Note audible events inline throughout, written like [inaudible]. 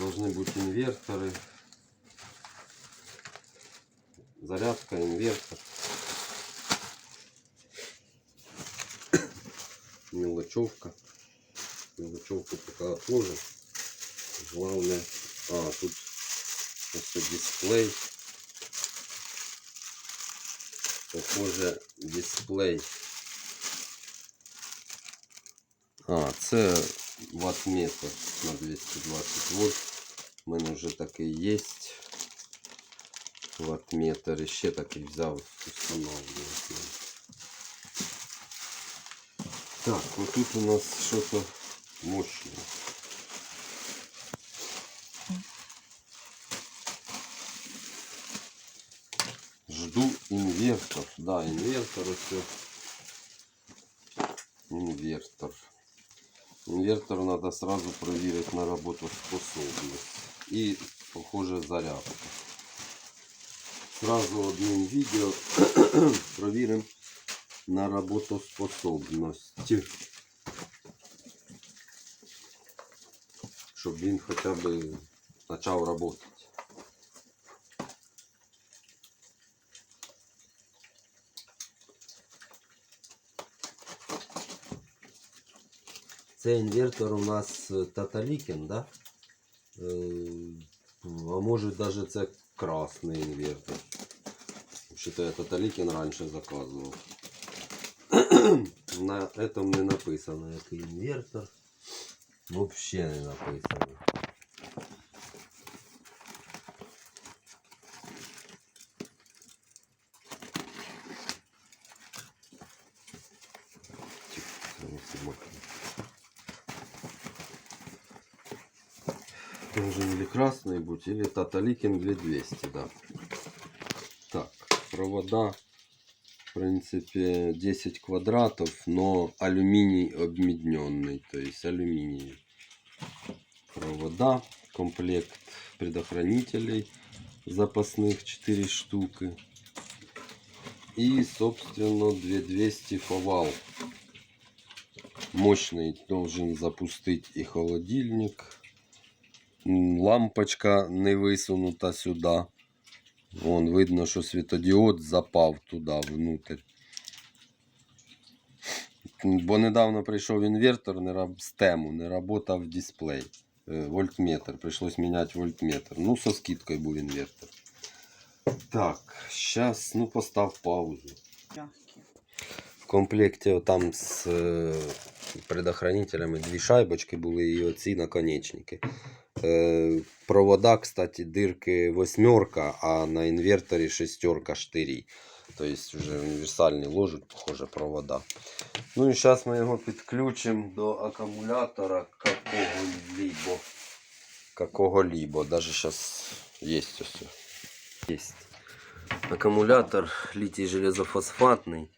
должны быть инверторы. Зарядка, инвертор. Мелочевка. Мелочевку пока отложим. Главное, а, тут просто дисплей. Похоже, дисплей. А, це ватметр на 220 вольт. У мене вже такий є. Ватметр. І ще такий взяв встановлювати. Так, вот тут у нас что-то мощное. Жду инвертор. Да, инвертор все. Инвертор. Инвертор надо сразу проверить на работоспособность. И, похоже, зарядка. Сразу одним видео [clears throat] проверим на работоспособность. Щоб він хоча б почав працювати. Це інвертор у нас Таталікен, да? Е, А може навіть це красний інвертор. Що-то я Таталікен раніше заказував. [clears throat] На этом не написано, який інвертор. Вообще не написано. Должен или красный быть, или Таталикин 2200, да. Так, провода в принципе 10 квадратов, но алюминий обмедненный, то есть алюминий. Провода, комплект предохранителей запасных 4 штуки. И, собственно, 2200 фовал. Мощный должен запустить и холодильник. Лампочка не висунута сюди. Вон видно, що світодіод запав туди внутрь. Бо недавно прийшов інвертор не раб... з тему, не працював дисплей. Е, Вольтметр. Прийшлось міняти вольтметр. Ну, со скидкою був інвертор. Так, зараз, ну, постав паузу. В комплекті там з е, предохранителями дві шайбочки були і оці наконечники. Е, провода, кстати, дирки восьмерка, а на інверторі шестерка штирі. Тобто вже універсальні ложать, похоже, провода. Ну і зараз ми його підключимо до акумулятора какого-либо. Какого-либо. Даже зараз є ось. Є. Акумулятор літій железофосфатний.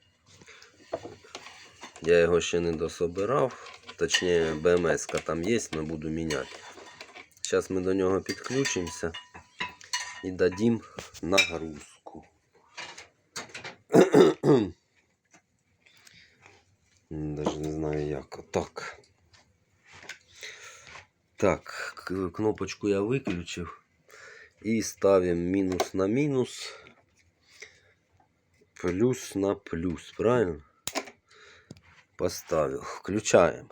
Я його ще не дособирав. Точніше, БМС там є, але буду міняти. Зараз ми до нього підключимося і дадим нагрузку. [clears throat] Даже не знаю як. Отак. Так, кнопочку я виключив. І ставимо мінус на мінус. Плюс на плюс, правильно? Поставил. Включаем.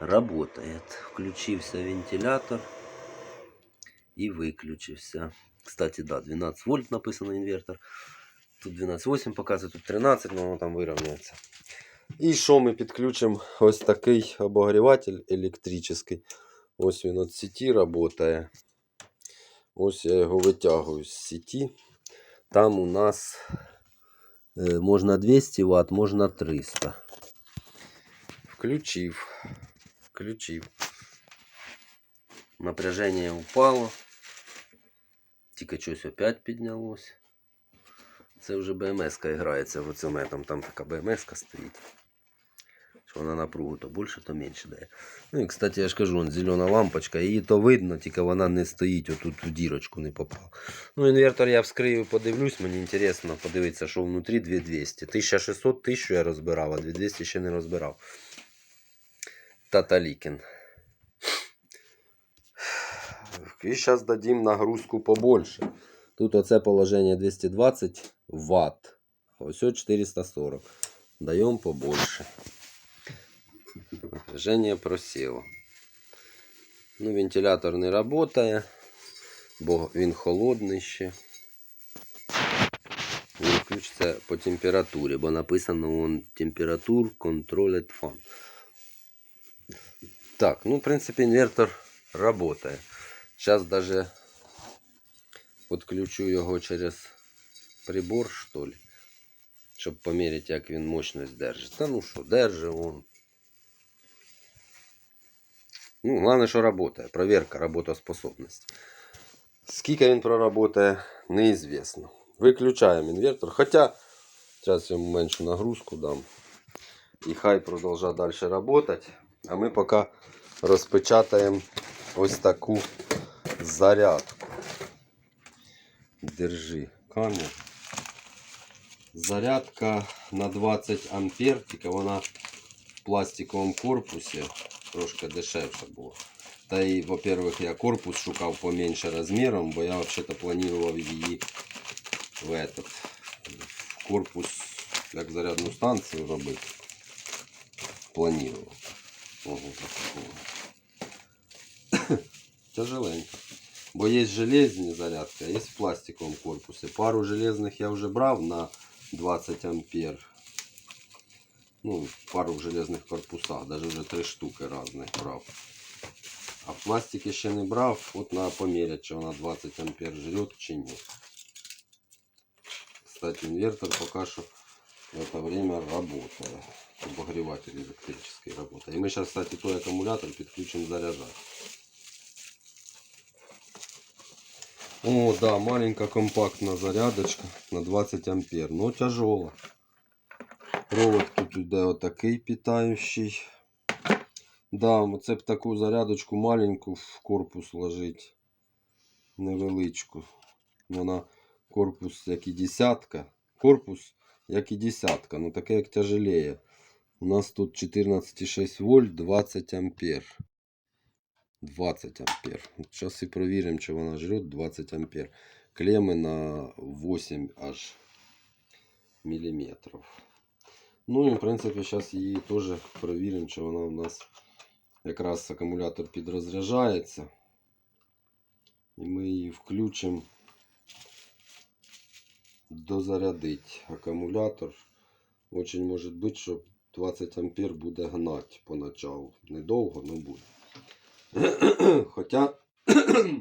Работает. Включился вентилятор. И выключился. Кстати, да, 12 вольт написано инвертор. Тут 12,8 показує, тут 13, но воно там вирівнюється. І що ми підключимо? Ось такий обогріватель електричний. Ось він від сеті працює. Ось я його витягую з сеті. Там у нас е, можна 200 Вт, можна 300. Включив. Включив. Напряжение упало. Тільки щось опять піднялось. Це вже БМС-ка грається в цьому, там, така БМС-ка стоїть. Що вона напругу то більше, то менше дає. Ну і, кстати, я ж кажу, вон зелена лампочка, її то видно, тільки вона не стоїть, отут в дірочку не попала. Ну, інвертор я вскрию, подивлюсь, мені інтересно подивитися, що внутрі 2200. 1600 1000 я розбирав, а 2200 ще не розбирав. Таталікін. І зараз дадим нагрузку побольше. Тут оце положення 220 Вт. Ось 440. Даємо побольше. Напряжение просело. Ну, вентилятор не работає, бо він холодний ще. Він по температурі, бо написано вон температур контролит фан. Так, ну, в принципі, інвертор работає. Зараз даже подключу його через прибор, що ли, щоб поміряти, як він мощність держить. Та ну що, держить он. Ну, головне, що працює. Проверка роботоспособності. Скільки він проработає, неізвісно. Виключаємо інвертор. Хоча, зараз йому меншу нагрузку дам. І хай продовжує далі працювати. А ми поки розпечатаємо ось таку зарядку. Держи камеру. Зарядка на 20 ампер, тільки вона в пластиковому корпусі трошки дешевше було. Та й, во-первых, я корпус шукав поменше розміром, бо я взагалі планував її в этот в корпус як зарядну станцію робити. Планував. Ого, такого. [coughs] Тяжеленько. Бо є железні зарядки, а є в пластиковому корпусі. Пару железних я вже брав на 20 ампер. Ну, пару в железних корпусах, даже вже три штуки різних брав. А в пластике ще не брав, от надо поміряти, чи вона 20 ампер жрет, чи ні. Кстати, инвертор пока что в это время работает. Обогреватель электрический работает. И мы сейчас, кстати, той аккумулятор подключим заряжать. О, да, маленькая компактная зарядочка на 20 ампер, но тяжело. Провод тут іде отакий питаючий. Да, оце б таку зарядочку маленьку в корпус ложить. Невеличку. Вона корпус як і десятка. Корпус як і десятка, ну таке як тяжелее. У нас тут 14,6 вольт, 20 ампер. 20 ампер. Зараз і перевіримо, чи вона жрет 20 ампер. Клеми на 8 аж міліметрів. Ну і в принципі зараз її теж перевіримо, чи вона у нас якраз акумулятор підрозряджається. І ми її включимо дозарядить акумулятор. Очень може бути, що 20 ампер буде гнати поначалу. Недовго, але буде. [clears throat] Хоча [clears throat]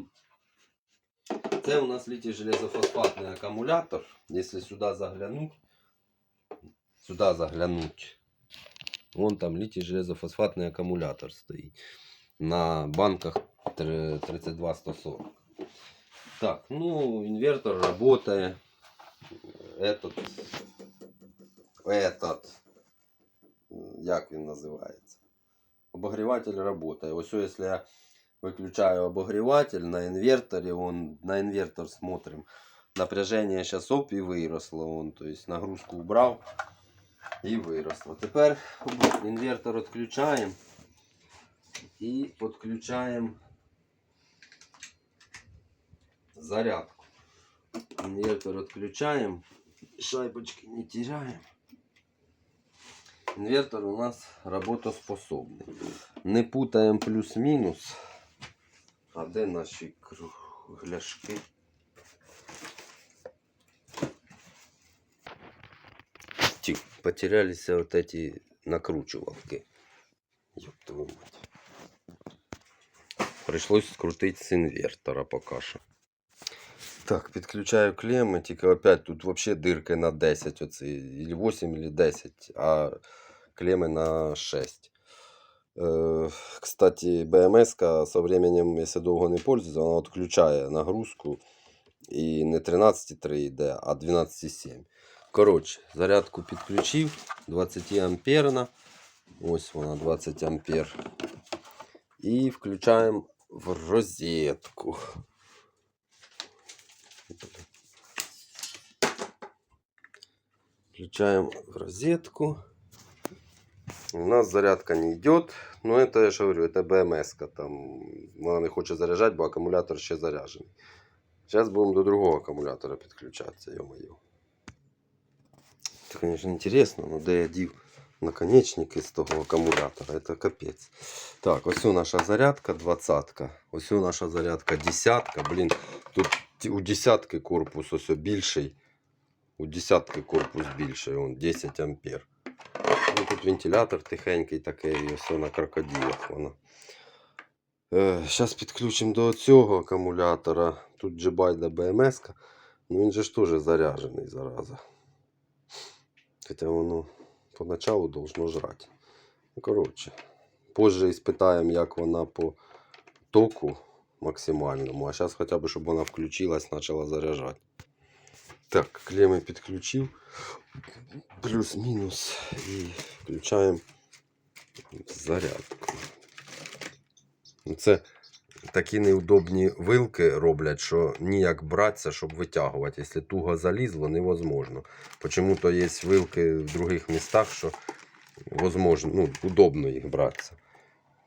це у нас літій железофосфатний акумулятор. Якщо сюди заглянуть, сюда заглянуть. Вон там литий железофосфатный аккумулятор стоит. На банках 32140. Так, ну, инвертор работает. Этот, этот, як він називається? Обогреватель работает. Ось если я выключаю обогреватель на инверторе, он, на инвертор смотрим. Напряжение сейчас оп и выросло. Он, то есть нагрузку убрал і виросло. Тепер інвертор відключаємо і підключаємо зарядку. Інвертор відключаємо, шайбочки не теряємо. Інвертор у нас роботоспособний. Не путаємо плюс-мінус. А де наші кругляшки? Тих, потерялись вот эти накручивалки. Ёб мать. Пришлось скрутить с инвертора пока що. Так, підключаю клемми, тільки опять тут вообще дирки на 10, оці, или 8, или 10, а клемми на 6. Е, кстати, БМС со временем, якщо довго не пользується, вона відключає нагрузку і не 13,3 йде, а 12,7. Коротше, зарядку підключив, 20 амперна. Ось вона 20 ампер. І включаємо в розетку. Включаємо в розетку. У нас зарядка не йде. Ну, это я ж говорю, это БМС. -ка. Там вона не хоче заряджати, бо акумулятор ще заряджений. Зараз будемо до другого акумулятора підключатися, йо-моє. Це, звісно, інтересно, але де я дів наконечники з того акумулятора, це капець. Так, ось у наша зарядка 20. Ось у наша зарядка 10. Блін, тут ті- у десятки корпус ось більший. У десятки корпус більший, он 10 ампер. Ну, тут вентилятор тихенький такий, все на крокодилах воно. Е, Зараз підключимо до цього акумулятора. Тут Джибайда БМС. Ну він же ж теж заряджений зараза. Хоча воно поначалу должно жрати. Ну, коротше. Позже іспитаємо, як вона по току максимальному. А зараз хоча б, щоб вона включилась, почала заряджати. Так, клеми підключив. Плюс-мінус. І включаємо зарядку. Ну, Це такі неудобні вилки роблять, що ніяк братися, щоб витягувати. Якщо туго залізло, невозможно. Почему-то є вилки в других містах, що возможно, ну, удобно їх братися.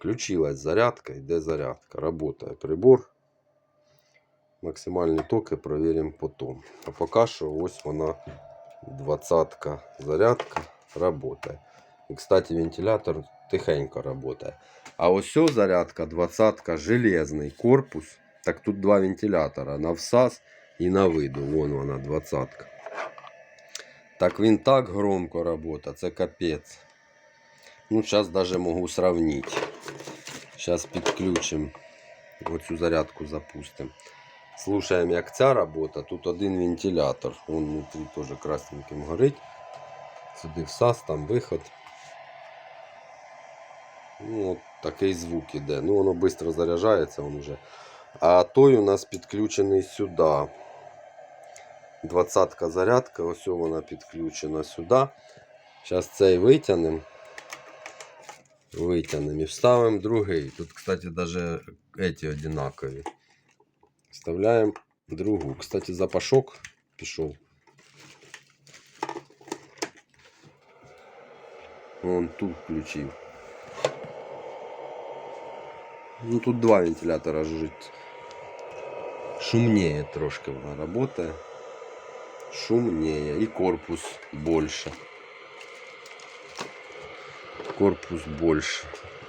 Включилась зарядка, йде зарядка. Работає прибор. Максимальні токи проверимо потім. А поки що ось вона 20 зарядка работає. І, кстати, вентилятор тихенько работає. А ось ця зарядка 20 железний корпус. Так тут два вентилятора на всас і на виду. Вон вона 20. Так він так громко работає, це капець. Ну, зараз даже можу сравнити. Зараз підключимо. Оцю зарядку запустимо. Слушаємо, як ця робота. Тут один вентилятор. Вон внутрі теж красненьким горить. Сюди всас, там виход. Ну, от такий звук іде. Ну, воно швидко заряджається он вже. А той у нас підключений сюди. 20 зарядка, ось вона підключена сюди. Зараз цей витягнемо. Витягнемо і вставимо другий. Тут, кстати, даже эти одинакові. Вставляємо другу. Кстати, запашок пішов. Вон ту включив. Ну тут два вентилятора жить. Шумнее трошки вона работає. Шумнее. І корпус больше. Корпус больше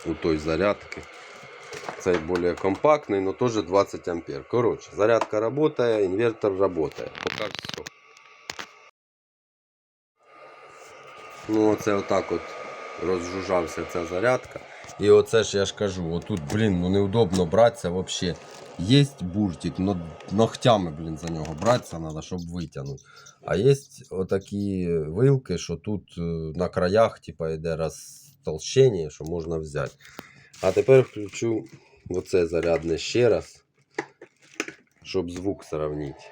у той зарядки. Цей більш компактний, но теж 20 ампер. Коротше, зарядка работає, інвертор работає. Поки все. Ну, оце отак от розжужався ця зарядка. І оце ж я ж кажу, отут, блін, ну неудобно братися взагалі. Є буртик, но ногтями, блін, за нього братися треба, щоб витягнути. А є отакі вилки, що тут е, на краях, типа, йде розтолщення, що можна взяти. А тепер включу оце зарядне ще раз, щоб звук сравнити.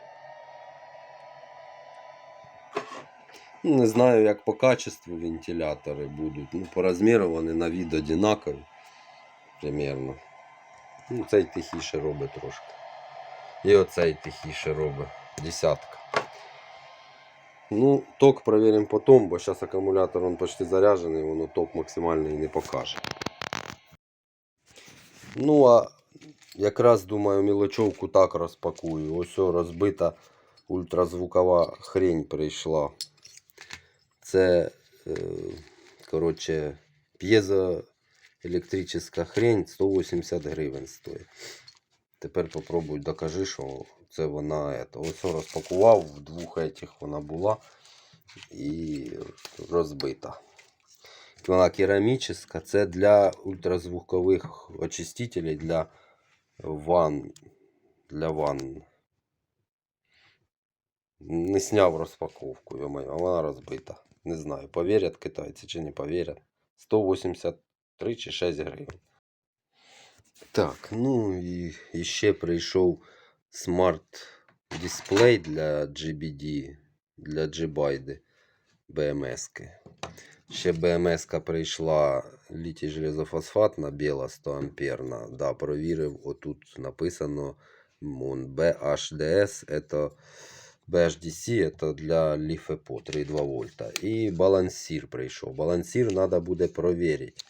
Не знаю, як по качеству вентилятори будуть. Ну, по розміру вони на від одинакові. Примерно. Ну, цей тихіше робить трошки. І оцей тихіше робить. Десятка. Ну, ток проверимо потім, бо зараз акумулятор он почти заряджений, воно ток максимальний не покаже. Ну, а якраз думаю, мілочовку так розпакую. Ось розбита ультразвукова хрень прийшла. Це, е, коротше, п'єзоелектрична хрень 180 гривень стоїть. Тепер попробуй докажи, що це вона. Ось розпакував, в двох етіх вона була і розбита. Вона керамічна, це для ультразвукових очистителей для ван. Для ван. Не сняв розпаковку, а вона розбита. Не знаю, повірять китайці чи не повірять. 183 чи 6 гривень. Так, ну і ще прийшов смарт дисплей для GBD, для G-Byte BMS. Ще BMS прийшла літій железофосфатна біла 100 амперна. Да, провірив, отут написано BHDS. Это BHDC це для ліфепо 3,2 вольта. І балансір прийшов. Балансір треба буде провірити.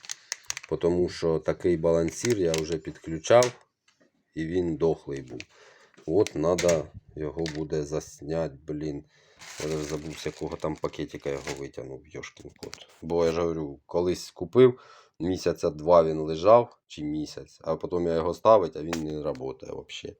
Тому що такий балансір я вже підключав і він дохлий був. От треба його буде засняти, блін. Я даже забув, з якого там пакетика його витягнув, йошкін кот. Бо я ж говорю, колись купив, місяця два він лежав, чи місяць, а потім я його ставить, а він не працює взагалі.